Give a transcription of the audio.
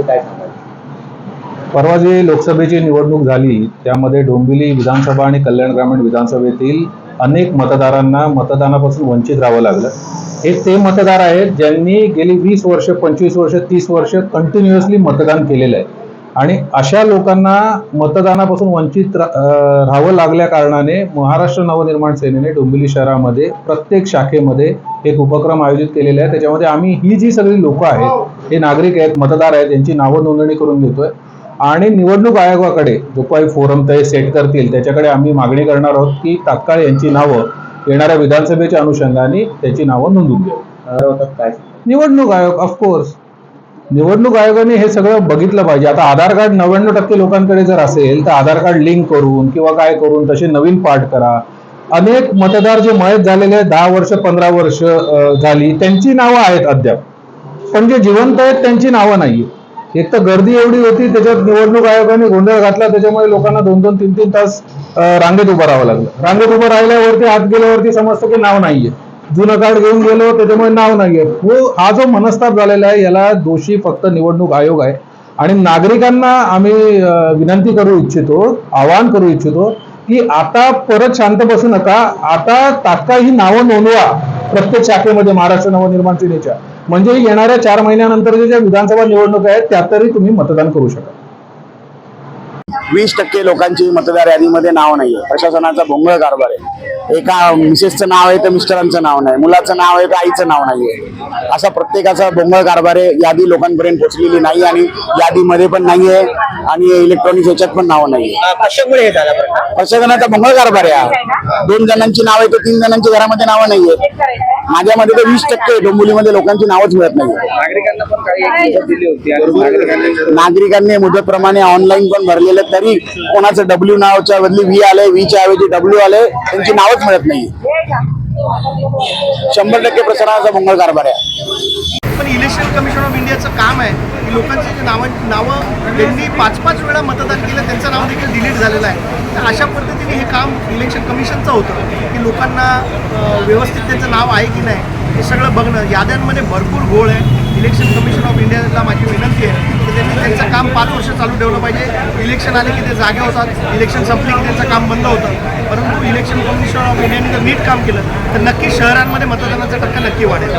विषयी काय सांगाल? परवा जी लोकसभेची निवडणूक झाली त्यामध्ये डोंबिवली विधानसभा आणि कल्याण ग्रामीण विधानसभेतील अनेक मतदारांना मतदानापासून वंचित राहावं लागलं. हे ते मतदार आहेत ज्यांनी गेली वीस वर्ष पंचवीस वर्ष तीस वर्ष कंटिन्युअसली मतदान केलेलं आहे. आणि अशा लोकांना मतदानापासून वंचित राहावं लागल्या कारणाने महाराष्ट्र नवनिर्माण सेनेने डोंबिवली शहरामध्ये प्रत्येक शाखेमध्ये एक उपक्रम आयोजित केलेला आहे. त्याच्यामध्ये आम्ही ही जी सगळी लोकं आहेत हे नागरिक आहेत मतदार आहेत यांची नावं नोंदणी करून घेतोय आणि निवडणूक आयोगाकडे जो काही फोरम ते सेट करतील त्याच्याकडे आम्ही मागणी करणार आहोत की तात्काळ यांची नावं येणाऱ्या विधानसभेच्या अनुषंगाने त्याची नावं नोंदवून घ्यावी ठरवतात काय? निवडणूक आयोग ऑफकोर्स निवडणूक आयोगाने हे सगळं बघितलं पाहिजे. आता आधार कार्ड नव्याण्णव टक्के लोकांकडे जर असेल तर आधार कार्ड लिंक करून किंवा काय करून तसे नवीन पाठ करा. अनेक मतदार जे मयत झालेले आहेत दहा वर्ष पंधरा वर्ष झाली त्यांची नावं आहेत अद्याप. पण जे जिवंत आहेत त्यांची नावं नाही एक तर गर्दी एवढी होती त्याच्यात निवडणूक आयोगाने गोंधळ घातला त्याच्यामुळे लोकांना दोन दोन तीन तीन तास रांगेत उभं राहावं लागलं. रांगेत उभं राहिल्यावरती आत गेल्यावरती समजतं की नाव नाहीये. जुनं कार्ड घेऊन गेलो त्याच्यामुळे नाव नाहीये. हो हा जो मनस्ताप झालेला आहे याला दोषी फक्त निवडणूक आयोग आहे. आणि नागरिकांना आम्ही विनंती करू इच्छितो आवाहन करू इच्छितो की आता परत शांत बसू नका. आता तात्काळ ही नावं नोंदवा प्रत्येक शाखेमध्ये महाराष्ट्र नवनिर्माण सेनेच्या. म्हणजे येणाऱ्या चार महिन्यानंतर ज्या विधानसभा निवडणुका आहेत त्यात तरी तुम्ही मतदान करू शकाल. वीस टक्के लोकांची मतदार यादीमध्ये नाव नाहीये. प्रशासनाचा भोंगळ कारभार आहे. एका मिसेसचं नाव आहे तर मिस्टरांचं नाव नाही. मुलाचं नाव आहे तर आईचं नाव नाहीये. असा प्रत्येकाचा भोंगळ कारभार आहे. यादी लोकांपर्यंत पोहोचलेली नाही आणि यादीमध्ये पण नाहीये आणि इलेक्ट्रॉनिक याच्यात पण नाव हे बरं? प्रशासनाचा भोंगळ कारभार आहे. दोन जणांची नाव आहे तर तीन जणांच्या घरामध्ये नावं नाहीये. माझ्यामध्ये तर वीस टक्के डोंबिवलीमध्ये लोकांची नावच मिळत नाही नागरिकांनी मुदतप्रमाणे ऑनलाईन पण भरलेले तरी कोणाचं डब्ल्यू नावाच्या बदली व्ही आले व्हीच्या ऐवजी डब्ल्यू आले त्यांची नावच मिळत नाही शंभर टक्के प्रसारणाचा मंगळ कारभार आहे. पण इलेक्शन कमिशन ऑफ इंडियाचं काम आहे. की लोकांची जे नावं नावं त्यांनी पाच पाच वेळा मतदान केलं त्यांचं नाव देखील डिलीट झालेलं आहे. तर अशा पद्धतीने हे काम इलेक्शन कमिशनचं होतं. की लोकांना व्यवस्थित त्यांचं नाव आहे की नाही हे सगळं बघणं याद्यांमध्ये भरपूर घोळ आहे. इलेक्शन कमिशन ऑफ इंडियाला माझी विनंती आहे की त्यांनी त्यांचं काम पाच वर्ष चालू ठेवलं पाहिजे. इलेक्शन आले की ते जागे होतात. इलेक्शन संपले की त्यांचं काम बंद होतं. परंतु इलेक्शन कमिशन ऑफ इंडियाने जर नीट काम केलं तर नक्की शहरांमध्ये मतदानाचा टक्का नक्की वाढेल.